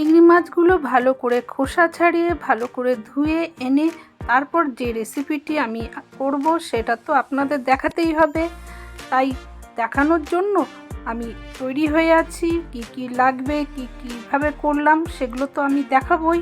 চিংড়ি মাছগুলো ভালো করে খোসা ছাড়িয়ে, ভালো করে ধুয়ে, এনে তারপর যে রেসিপিটি আমি করব সেটা তো আপনাদের দেখাতেই হবে। তাই দেখানোর জন্য আমি তৈরি হয়ে আছি। কি কি লাগবে, কি কীভাবে করলাম সেগুলো তো আমি দেখাবই।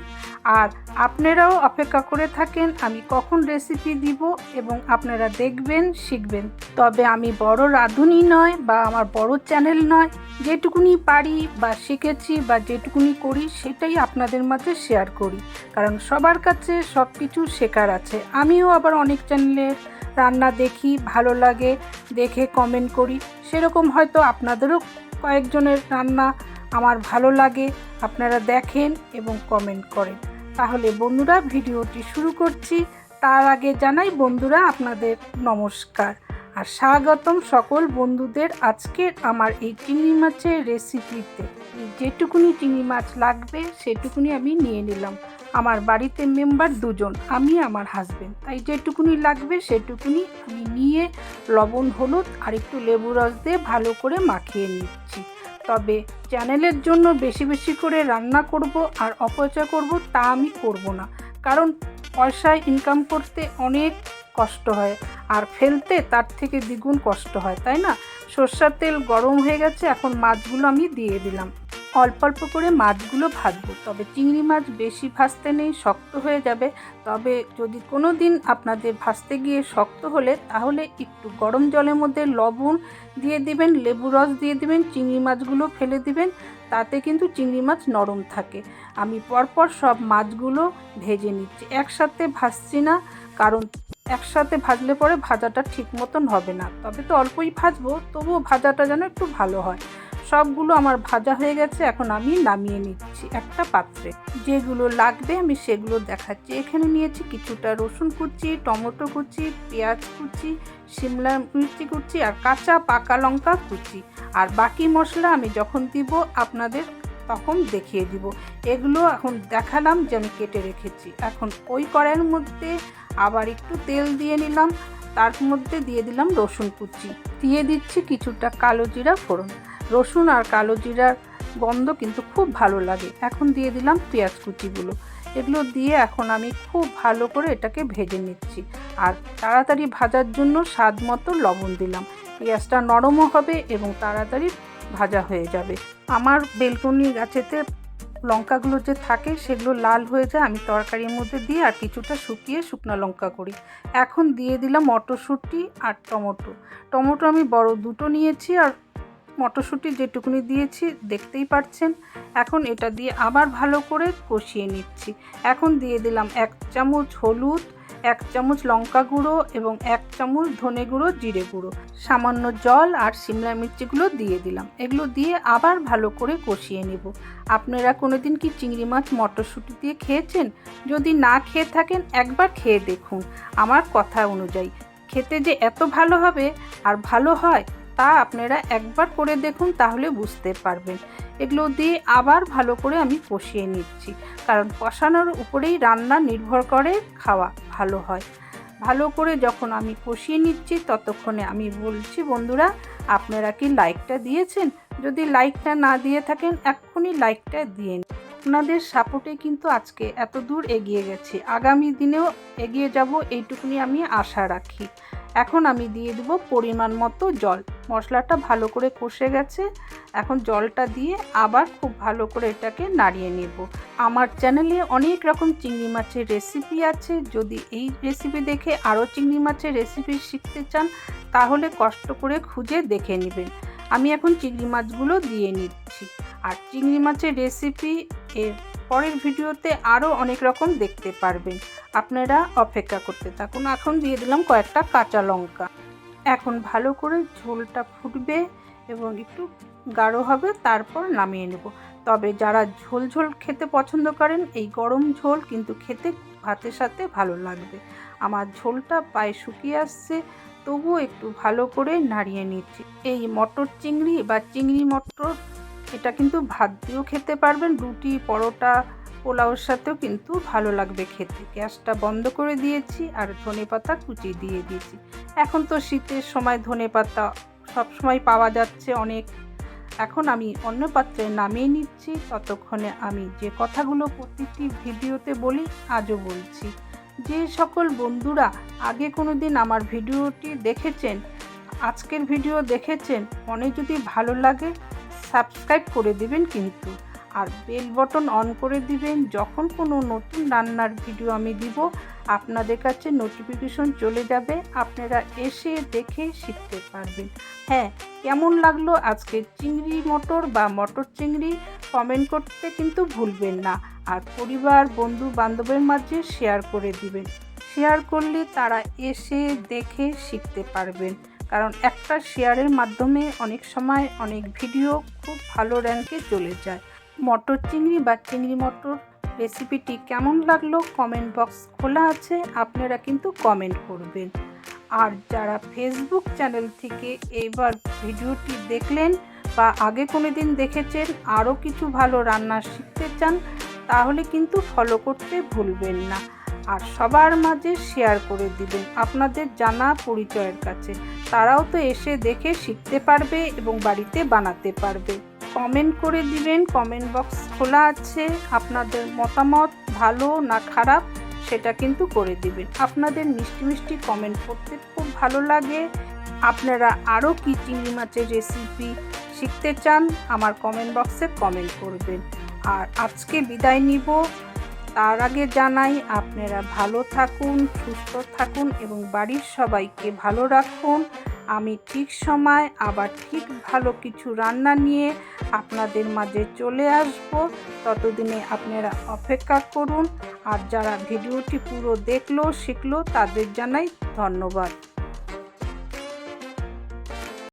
আর আপনারাও অপেক্ষা করে থাকেন আমি কখন রেসিপি দিব এবং আপনারা দেখবেন, শিখবেন। তবে আমি বড় রাঁধুনি নয় বা আমার বড় চ্যানেল নয়। যেটুকুনি পারি বা শিখেছি বা যেটুকুনি করি, সেটাই আপনাদের মাঝে শেয়ার করি। কারণ সবার কাছে সব কিছু শেখার আছে। আমিও আবার অনেক চ্যানেলের রান্না দেখি, ভালো লাগে, দেখে কমেন্ট করি। সেরকম হয়তো আপনাদেরও কয়েকজনের রান্না আমার ভালো লাগে, আপনারা দেখেন এবং কমেন্ট করেন। তাহলে বন্ধুরা, ভিডিওটি শুরু করছি। তার আগে জানাই বন্ধুরা, আপনাদের নমস্কার। আর স্বাগতম সকল বন্ধুদের আজকের আমার এই চিংড়ি মাছের রেসিপিতে যেটুকুনি চিংড়ি মাছ লাগবে, সেটুকুনি আমি নিয়ে নিলাম। আমার বাড়িতে মেম্বার দুজন, আমি, আমার হাজবেন্ড তাই যেটুকুনি লাগবে, সেটুকুনি আমি নিয়ে লবণ, হলুদ আর একটু লেবু রস দিয়ে ভালো করে মাখিয়ে নিচ্ছি। তবে চ্যানেলের জন্য বেশি বেশি করে রান্না করব আর অপচয় করব তা আমি করব না। কারণ পয়সা ইনকাম করতে অনেক কষ্ট হয়। আর ফেলতে তার থেকে দ্বিগুণ কষ্ট হয়, তাই না? সর্ষার তেল গরম হয়ে গেছে, এখন মাছগুলো আমি দিয়ে দিলাম। অল্প অল্প করে মাছগুলো ভাজবো, তবে চিংড়ি মাছ বেশি ভাজতে নেই, শক্ত হয়ে যাবে। তবে যদি কোনো দিন আপনাদের ভাজতে গিয়ে শক্ত হলে, তাহলে একটু গরম জলের মধ্যে লবণ দিয়ে দিবেন, লেবু রস দিয়ে দিবেন, চিংড়ি মাছগুলো ফেলে দিবেন, তাতে কিন্তু চিংড়ি মাছ নরম থাকে। আমি পরপর সব মাছগুলো ভেজে নিচ্ছি। একসাথে ভাজছি না, কারণ একসাথে ভাজলে পরে ভাজাটা ঠিক মতন হবে না। তবে তো অল্পই ভাজবো, তবুও ভাজাটা যেন একটু ভালো হয়। সবগুলো আমার ভাজা হয়ে গেছে, এখন আমি নামিয়ে নিচ্ছি একটা পাত্রে। যেগুলো লাগবে আমি সেগুলো দেখাচ্ছি। এখানে নিয়েছি কিছুটা রসুন কুচি, টমেটো কুচি, পেঁয়াজ কুচি শিমলা মির্চি কুচি আর কাঁচা পাকা লঙ্কা কুচি। আর বাকি মশলা আমি যখন দিব আপনাদের তখন দেখিয়ে দিব। এগুলো এখন দেখালাম যে আমি কেটে রেখেছি। এখন ওই কড়াইয়ের মধ্যে আবার একটু তেল দিয়ে নিলাম। তার মধ্যে দিয়ে দিলাম রসুন কুচি। দিয়ে দিচ্ছি কিছুটা কালো জিরা ফোড়ন। রসুন আর কালো জিরার গন্ধ কিন্তু খুব ভালো লাগে। এখন দিয়ে দিলাম পেঁয়াজ কুচিগুলো। এগুলো দিয়ে এখন আমি খুব ভালো করে এটাকে ভেজে নিচ্ছি। আর তাড়াতাড়ি ভাজার জন্য স্বাদ মতো লবণ দিলাম। পেঁয়াজটা নরমও হবে এবং তাড়াতাড়ি ভাজা হয়ে যাবে। আমার বেলকনি গাছেতে লঙ্কাগুলো যে থাকে সেগুলো লাল হয়ে যায়, আমি তরকারির মধ্যে দিয়ে আর কিছুটা শুকিয়ে শুকনো লঙ্কা করি। এখন দিয়ে দিলাম মটরশুঁটি আর টমেটো। টমেটো আমি বড় দুটো নিয়েছি আর মটরশুঁটি যেটুকুনি দিয়েছি, দেখতেই পাচ্ছেন। এখন এটা দিয়ে আবার ভালো করে কষিয়ে নিচ্ছি। এখন দিয়ে দিলাম এক চামচ হলুদ এক চামচ লঙ্কা গুঁড়ো এবং এক চামচ ধনে গুঁড়ো, জিরে গুঁড়ো। সামান্য জল আর সিমলা মির্চিগুলো দিয়ে দিলাম। এগুলো দিয়ে আবার ভালো করে কষিয়ে নেব। আপনারা কোনোদিন কি চিংড়ি মাছ মটরশুঁটি দিয়ে খেয়েছেন? যদি না খেয়ে থাকেন, একবার খেয়ে দেখুন। আমার কথা অনুযায়ী, খেতে যে এত ভালো হবে আর ভালো হয়, তা আপনারা একবার করে দেখুন, তাহলে বুঝতে পারবেন। এগুলো দিয়ে আবার ভালো করে আমি কষিয়ে নিচ্ছি। কারণ কষানোর উপরেই রান্না নির্ভর করে খাওয়া। ভালো হয়। ভালো করে যখন আমি কষিয়ে নিচ্ছি, ততক্ষণে আমি বলছি, বন্ধুরা, আপনারা কি লাইকটা দিয়েছেন? যদি লাইকটা না দিয়ে থাকেন, এক্ষুনি লাইকটা দিয়ে নিন। আপনাদের সাপোর্টে কিন্তু আজকে এত দূর এগিয়ে গেছি। আগামী দিনেও এগিয়ে যাব, এইটুকুনি আমি আশা রাখি। এখন আমি দিয়ে দেবো পরিমাণ মতো জল। মশলাটা ভালো করে কষে গেছে। এখন জলটা দিয়ে আবার খুব ভালো করে এটাকে নাড়িয়ে নেব। আমার চ্যানেলে অনেক রকম চিংড়ি মাছের রেসিপি আছে। যদি এই রেসিপি দেখে আরও চিংড়ি মাছের রেসিপি শিখতে চান, তাহলে কষ্ট করে খুঁজে দেখে নেবেন। আমি এখন চিংড়ি মাছগুলো দিয়ে নিচ্ছি। আর চিংড়ি মাছের রেসিপি এর পরের ভিডিওতে আরও অনেক রকম দেখতে পারবেন। আপনারা অপেক্ষা করতে থাকুন। এখন দিয়ে দিলাম কয়েকটা কাঁচা লঙ্কা। এখন ভালো করে ঝোলটা ফুটবে এবং একটু গাঢ় হবে, তারপর নামিয়ে নেব। তবে যারা ঝোল ঝোল খেতে পছন্দ করেন, এই গরম ঝোল কিন্তু খেতে ভাতের সাথে ভালো লাগবে। আমার ঝোলটা পায়ে শুকিয়ে আসছে, তবুও একটু ভালো করে নাড়িয়ে নিচ্ছি। এই মটর চিংড়ি বা চিংড়ি মটর, এটা কিন্তু ভাত দিয়েও খেতে পারবেন। রুটি, পরোটা পোলাওর সাথেও কিন্তু ভালো লাগবে খেতে। গ্যাসটা বন্ধ করে দিয়েছি আর ধনে পাতা কুচি দিয়ে দিয়েছি। এখন তো শীতের সময় ধনে পাতা সবসময় পাওয়া যাচ্ছে অনেক। এখন আমি অন্য পাত্রে নামিয়ে নিচ্ছি। ততক্ষণে আমি যে কথাগুলো প্রতিটি ভিডিওতে বলি, আজও বলছি। যে সকল বন্ধুরা আগে কোনো দিন আমার ভিডিওটি দেখেছেন, আজকের ভিডিও দেখেছেন, মনে যদি ভালো লাগে, সাবস্ক্রাইব করে দেবেন কিন্তু। আর বেল বটন অন করে দিবেন। যখন কোনো নতুন রান্নার ভিডিও আমি দিব, আপনাদের কাছে নোটিফিকেশন চলে যাবে। আপনারা এসে দেখে শিখতে পারবেন। হ্যাঁ কেমন লাগল আজকে চিংড়ি মটর বা মটর চিংড়ি? কমেন্ট করতে কিন্তু ভুলবেন না। আর পরিবার, বন্ধু, বান্ধবের মাঝে শেয়ার করে দিবেন। শেয়ার করলে তারা এসে দেখে শিখতে পারবেন। কারণ একটা শেয়ারের মাধ্যমে অনেক সময় অনেক ভিডিও খুব ভালো র্যাঙ্কে চলে যায়। মটর চিংড়ি বা চিংড়ি মটর রেসিপিটি কেমন লাগল কমেন্ট বক্স খোলা আছে, আপনারা কিন্তু কমেন্ট করবেন। আর যারা ফেসবুক চ্যানেল থেকে এবার ভিডিওটি দেখলেন বা আগে কোনো দিন দেখেছেন, আরও কিছু ভালো রান্না শিখতে চান, তাহলে কিন্তু ফলো করতে ভুলবেন না। আর সবার মাঝে শেয়ার করে দিবেন আপনাদের জানা পরিচয়ের কাছে। তারাও তো এসে দেখে শিখতে পারবে এবং বাড়িতে বানাতে পারবে। কমেন্ট করে দিবেন কমেন্ট বক্স খোলা আছে, আপনাদের মতামত ভালো না খারাপ সেটা কিন্তু করে দিবেন। আপনাদের মিষ্টি মিষ্টি কমেন্ট করতে খুব ভালো লাগে। আপনারা আরও কি চিংড়ি মাছের রেসিপি শিখতে চান, আমার কমেন্ট বক্সে কমেন্ট করবেন। আর আজকে বিদায় নিব। তার আগে জানাই, আপনারা ভালো থাকুন, সুস্থ থাকুন এবং বাড়ির সবাইকে ভালো রাখুন। আমি ঠিক সময়, আবার ঠিক ভালো কিছু রান্না নিয়ে আপনাদের মাঝে চলে আসব। ততদিনে আপনারা অপেক্ষা করুন। আর যারা ভিডিওটি পুরো দেখল, শিখলো, তাদের জানাই ধন্যবাদ।